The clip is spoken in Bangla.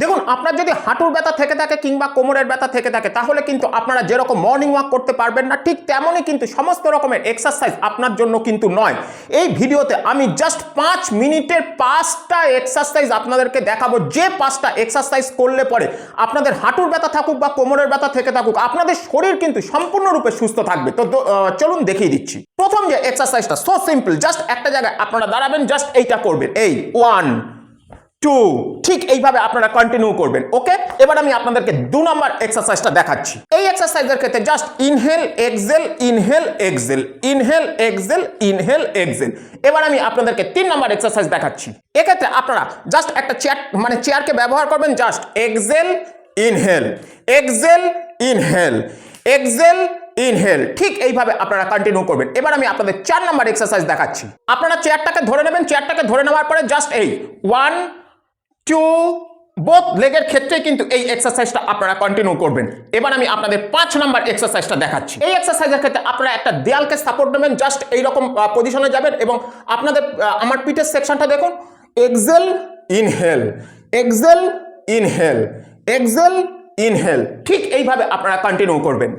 দেখুন, আপনার যদি হাঁটুর ব্যথা থেকে থাকে কিংবা কোমরের ব্যথা থেকে থাকে, তাহলে কিন্তু আপনারা যেরকম মর্নিং ওয়াক করতে পারবেন না, ঠিক তেমনই কিন্তু সমস্ত রকমের এক্সারসাইজ আপনার জন্য কিন্তু নয়। এই ভিডিওতে আমি জাস্ট পাঁচ মিনিটের পাঁচটা এক্সারসাইজ আপনাদেরকে দেখাবো। যে পাঁচটা এক্সারসাইজ করলে পরে আপনাদের হাঁটুর ব্যথা থাকুক বা কোমরের ব্যথা থেকে থাকুক, আপনাদের শরীর কিন্তু সম্পূর্ণরূপে সুস্থ থাকবে। তো চলুন দেখিয়ে দিচ্ছি। প্রথম যে এক্সারসাইজটা সো সিম্পল জাস্ট একটা জায়গায় আপনারা দাঁড়াবেন জাস্ট এইটা করবেন। এই ওয়ান টু ঠিক এইভাবে আপনারা কন্টিনিউ করবেন ওকে এবার আমি আপনাদেরকে দু নম্বর এক্সারসাইজটা দেখাচ্ছি। এই এক্সারসাইজের ক্ষেত্রে just inhale exhale inhale exhale inhale exhale inhale exhale এবার আমি আপনাদেরকে তিন নম্বর এক্সারসাইজ দেখাচ্ছি। এক্ষেত্রে আপনারা জাস্ট একটা চেয়ার মানে চেয়ারকে ব্যবহার করবেন just exhale inhale exhale inhale exhale inhale ঠিক এইভাবে আপনারা কন্টিনিউ করবেন। এবার আমি আপনাদের চার নাম্বার এক্সারসাইজ দেখাচ্ছি। আপনারা চেয়ারটাকে ধরে নেবেন চেয়ারটাকে ধরে নেওয়ার পরে জাস্ট এই ওয়ান টু বোথ লেগের ক্ষেত্রে কিন্তু এই এক্সারসাইজটা আপনারা কন্টিনিউ করবেন। এবার আমি আপনাদের পাঁচ নাম্বার এক্সারসাইজটা দেখাচ্ছি। এই এক্সারসাইজের ক্ষেত্রে আপনারা একটা দেয়ালকে সাপোর্ট নেবেন জাস্ট এইরকম পজিশনে যাবেন এবং আপনাদের আমার পিঠের সেকশনটা দেখুন। Exhale inhale exhale inhale exhale inhale ঠিক এইভাবে আপনারা কন্টিনিউ করবেন।